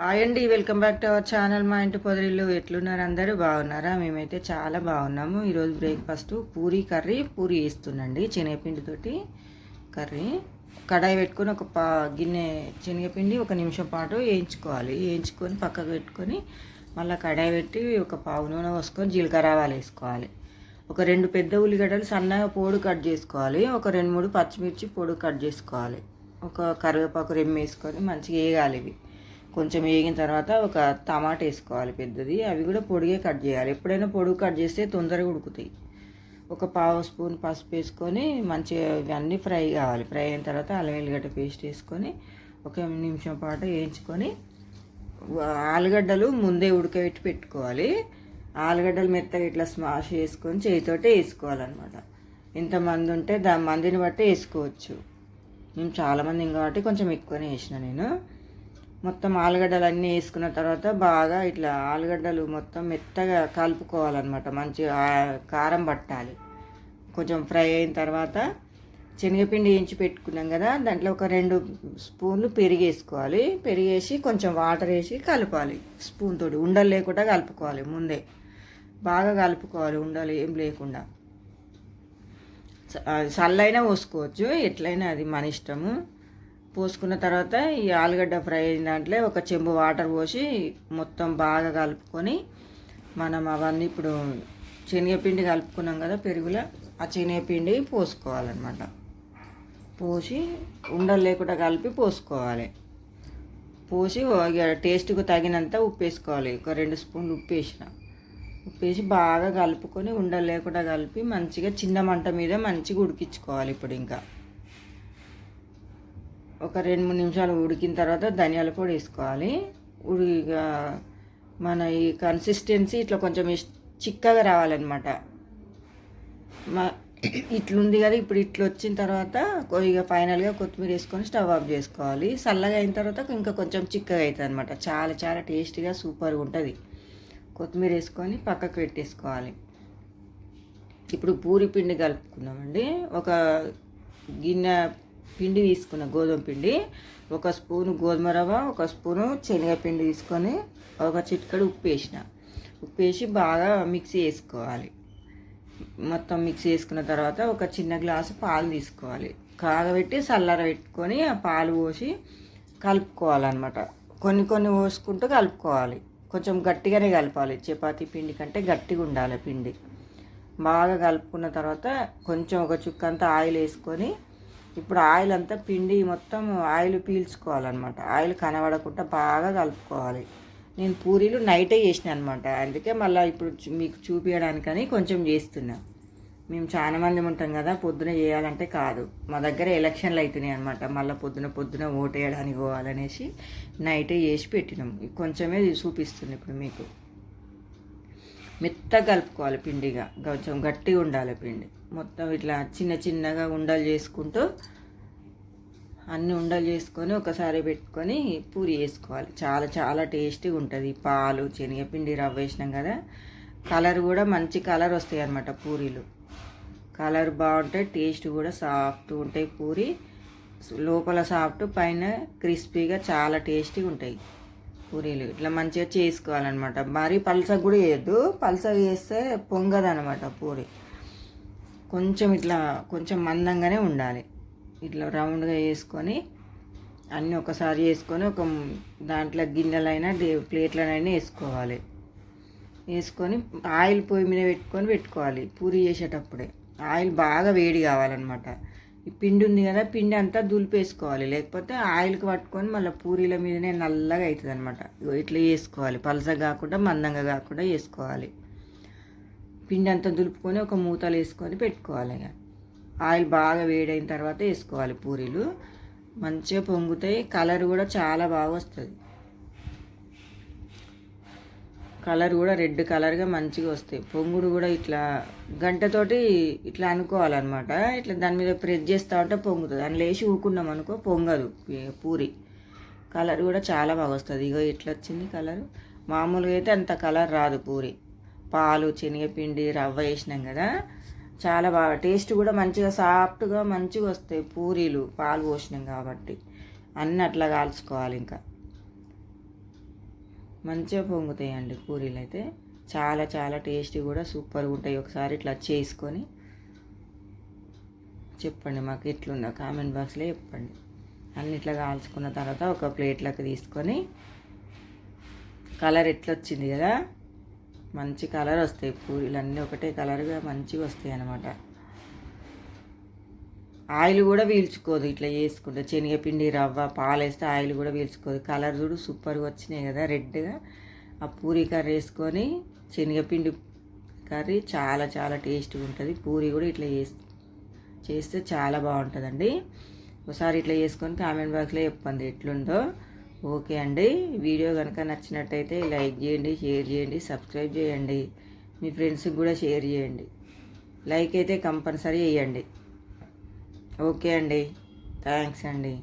Hi అండి welcome back to our channel. మా ఇంటి పొదరిల్లు ఎట్లున్నారు అందరూ? బాగున్నారా? మేమైతే చాలా బాగున్నాము. ఈరోజు బ్రేక్ఫాస్ట్ పూరి కర్రీ పూరి వేస్తుందండి శనగపిండితోటి కర్రీ. కడాయి పెట్టుకొని ఒక పా గిన్నె శనగపిండి ఒక నిమిషం పాటు వేయించుకోవాలి. వేయించుకొని పక్కకు పెట్టుకొని మళ్ళీ కడాయి పెట్టి ఒక పావు నూనె పోసుకొని జీలకర్ర ఆవాలు వేసుకోవాలి. ఒక రెండు పెద్ద ఉల్లిగడ్డలు సన్నగా పొడి కట్ చేసుకోవాలి. ఒక రెండు మూడు పచ్చిమిర్చి పొడి కట్ చేసుకోవాలి. ఒక కరివేపాకు రెమ్మ వేసుకొని మంచిగా వేయాలి ఇవి. కొంచెం వేగిన తర్వాత ఒక టమాటా వేసుకోవాలి పెద్దది. అవి కూడా పొడిగే కట్ చేయాలి. ఎప్పుడైనా పొడుగు కట్ చేస్తే తొందరగా ఉడుకుతాయి. ఒక పావు స్పూన్ పసుపు వేసుకొని మంచిగా ఇవన్నీ ఫ్రై కావాలి. ఫ్రై అయిన తర్వాత అల్లం వెల్లిగడ్డ పేస్ట్ వేసుకొని ఒక నిమిషం పాటు వేయించుకొని ఆలుగడ్డలు ముందే ఉడకబెట్టి పెట్టుకోవాలి. ఆలుగడ్డలు మెత్తగా ఇట్లా స్మాష్ చేసుకొని చేతితోటే వేసుకోవాలన్నమాట. ఇంతమంది ఉంటే దా మందిని బట్టి వేసుకోవచ్చు. మేము చాలామంది కాబట్టి కొంచెం ఎక్కువనే వేసిన నేను. మొత్తం ఆలుగడ్డలు అన్నీ వేసుకున్న తర్వాత బాగా ఇట్లా ఆలుగడ్డలు మొత్తం మెత్తగా కలుపుకోవాలన్నమాట. మంచిగా కారం పట్టాలి. కొంచెం ఫ్రై అయిన తర్వాత శనగపిండి వేయించి పెట్టుకున్నాం కదా దాంట్లో ఒక రెండు స్పూన్లు పెరిగి వేసుకోవాలి. పెరిగేసి కొంచెం వాటర్ వేసి కలపాలి. స్పూన్ తోటి ఉండలు లేకుండా కలుపుకోవాలి ముందే. బాగా కలుపుకోవాలి ఉండలు ఏం లేకుండా. చల్లైనా పోసుకోవచ్చు. ఎట్లయినా అది మన ఇష్టము. పోసుకున్న తర్వాత ఈ ఆలుగడ్డ ఫ్రై అయిన దాంట్లో ఒక చెంబు వాటర్ పోసి మొత్తం బాగా కలుపుకొని మనం అవన్నీ ఇప్పుడు శనగపిండి కలుపుకున్నాం కదా పెరుగులో ఆ శనగపిండి పోసుకోవాలన్నమాట. పోసి ఉండలు లేకుండా కలిపి పోసుకోవాలి. పోసి టేస్ట్కు తగినంత ఉప్పు వేసుకోవాలి. ఒక రెండు స్పూన్లు ఉప్పు వేసిన. ఉప్పు వేసి బాగా కలుపుకొని ఉండలు లేకుండా కలిపి మంచిగా చిన్న మంట మీద మంచిగా ఉడికించుకోవాలి ఇప్పుడు ఇంకా. ఒక రెండు మూడు నిమిషాలు ఉడికిన తర్వాత ధనియాల పొడి వేసుకోవాలి. ఉడి మన ఈ కన్సిస్టెన్సీ ఇట్లా కొంచెం చిక్కగా రావాలన్నమాట. మా ఇట్లుంది కదా ఇప్పుడు ఇట్లా వచ్చిన తర్వాత ఇక ఫైనల్గా కొత్తిమీర వేసుకొని స్టవ్ ఆఫ్ చేసుకోవాలి. చల్లగా అయిన తర్వాత ఇంకా కొంచెం చిక్కగా అవుతుంది అనమాట చాలా చాలా టేస్టీగా సూపర్గా ఉంటుంది. కొత్తిమీర వేసుకొని పక్కకు పెట్టేసుకోవాలి. ఇప్పుడు పూరి పిండి కలుపుకున్నామండి. ఒక గిన్నె పిండి తీసుకున్న గోధుమ పిండి. ఒక స్పూను గోధుమ రవ్వ ఒక స్పూను శనగపిండి తీసుకొని ఒక చిటికడు ఉప్పు వేసిన. ఉప్పు వేసి బాగా మిక్సీ వేసుకోవాలి మొత్తం మిక్సీ వేసుకున్న తర్వాత ఒక చిన్న గ్లాసు పాలు తీసుకోవాలి. కాగబెట్టి చల్లర పెట్టుకొని ఆ పాలు పోసి కలుపుకోవాలన్నమాట. కొన్ని కొన్ని పోసుకుంటూ కలుపుకోవాలి. కొంచెం గట్టిగానే కలపాలి. చపాతీ పిండి కంటే గట్టిగా ఉండాలి పిండి. బాగా కలుపుకున్న తర్వాత కొంచెం ఒక చుక్క అంతా ఆయిల్ వేసుకొని ఇప్పుడు ఆయిల్ అంతా పిండి మొత్తం ఆయిల్ పీల్చుకోవాలన్నమాట. ఆయిల్ కనబడకుండా బాగా కలుపుకోవాలి. నేను పూరీలు నైటే చేసిన అనమాట అందుకే మళ్ళీ ఇప్పుడు మీకు చూపించడానికని కొంచెం చేస్తున్నా. మేము చాలా మంది ఉంటాం కదా పొద్దున చేయాలంటే కాదు. మా దగ్గర ఎలక్షన్లు అవుతున్నాయి అనమాట మళ్ళీ పొద్దున పొద్దున ఓటేయడానికి పోవాలనేసి నైటే చేసి పెట్టినాం. కొంచెమే చూపిస్తుంది ఇప్పుడు మీకు. మెత్తగా కలుపుకోవాలి పిండిగా. కొంచెం గట్టిగా ఉండాలి పిండి. మొత్తం ఇట్లా చిన్న చిన్నగా ఉండలు చేసుకుంటూ అన్ని ఉండలు చేసుకొని ఒకసారి పెట్టుకొని పూరి వేసుకోవాలి చాలా చాలా టేస్టీగా ఉంటుంది. పాలు శనగపిండి రవ్వ వేసినాం కదా. కలర్ కూడా మంచి కలర్ వస్తాయి అన్నమాట పూరీలు. కలర్ బాగుంటాయి టేస్ట్ కూడా సాఫ్ట్ ఉంటాయి పూరి. లోపల సాఫ్ట్ పైన క్రిస్పీగా చాలా టేస్టీగా ఉంటాయి. పూరీలు. ఇట్లా మంచిగా చేసుకోవాలన్నమాట. మరీ పలస కూడా వేయద్దు. పలస వేస్తే పొంగదనమాట పూరి. కొంచెం ఇట్లా కొంచెం మందంగానే ఉండాలి. ఇట్లా రౌండ్గా వేసుకొని అన్నీ ఒకసారి వేసుకొని ఒక దాంట్లో గిన్నెలైనా ప్లేట్లనైనా వేసుకోవాలి. వేసుకొని ఆయిల్ పొయ్యి మీద పెట్టుకొని పెట్టుకోవాలి పూరి చేసేటప్పుడే. ఆయిల్ బాగా వేడి కావాలన్నమాట. ఈ పిండి ఉంది కదా పిండి అంతా దులిపేసుకోవాలి. లేకపోతే ఆయిల్కి పట్టుకొని మళ్ళీ పూరీల మీదనే నల్లగా అవుతుంది అనమాట ఇట్లా వేసుకోవాలి పలసగా కాకుండా మందంగా కాకుండా వేసుకోవాలి పిండి అంతా దులుపుకొని ఒక మూతలు వేసుకొని పెట్టుకోవాలి ఇక ఆయిల్ బాగా వేడైన తర్వాత వేసుకోవాలి పూరీలు. మంచిగా పొంగుతాయి. కలర్ కూడా చాలా బాగా వస్తుంది. కలర్ కూడా రెడ్ కలర్గా మంచిగా వస్తాయి. పొంగుడు కూడా ఇట్లా గంటతోటి ఇట్లా అనుకోవాలన్నమాట. ఇట్లా దాని మీద ప్రెస్ చేస్తూ ఉంటే పొంగుతుంది. అని లేచి ఊకున్నాం అనుకో పొంగదు పూరి. కలర్ కూడా చాలా బాగా వస్తుంది. ఇగో ఇట్లా వచ్చింది కలర్? మామూలుగా అయితే అంత కలర్ రాదు పూరి. పాలు శనగపిండి రవ్వ వేసినాం కదా. చాలా బాగా టేస్ట్ కూడా మంచిగా సాఫ్ట్గా మంచిగా వస్తాయి పూరీలు. పాలు పోసినాం కాబట్టి. అన్నీ అట్లా కాల్చుకోవాలి ఇంకా. మంచిగా పొంగుతాయండి పూరీలు అయితే చాలా చాలా టేస్టీ కూడా సూపర్గా ఉంటాయి. ఒకసారి ఇట్లా చేసుకొని చెప్పండి మాకు ఎట్లుందో కామెంట్ బాక్స్లో చెప్పండి. అన్ని ఇట్లా కాల్చుకున్న తర్వాత ఒక ప్లేట్లోకి తీసుకొని కలర్ ఎట్లా వచ్చింది కదా? మంచి కలర్ వస్తాయి పూరీలు అన్నీ ఒకటే కలర్గా మంచిగా వస్తాయి అన్నమాట. ఆయిల్ కూడా పీల్చుకోదు ఇట్లా చేసుకుంటే. శనగపిండి రవ్వ పాలు వేస్తే ఆయిల్ కూడా పీల్చుకోదు. కలర్ చూడు సూపర్గా వచ్చినాయి కదా రెడ్గా ఆ పూరి కర్రీ వేసుకొని శనగపిండి కర్రీ చాలా చాలా టేస్ట్గా ఉంటుంది. పూరి కూడా ఇట్లా చేసి చేస్తే చాలా బాగుంటుందండి. ఒకసారి ఇట్లా చేసుకొని కామెంట్ బాక్స్లో చెప్పండి ఎట్లుందో. ఓకే అండి. వీడియో కనుక నచ్చినట్టయితే లైక్ చేయండి షేర్ చేయండి సబ్స్క్రైబ్ చేయండి. మీ ఫ్రెండ్స్కి కూడా షేర్ చేయండి. లైక్ అయితే కంపల్సరీ వేయండి ఓకే అండి. థ్యాంక్స్ అండి.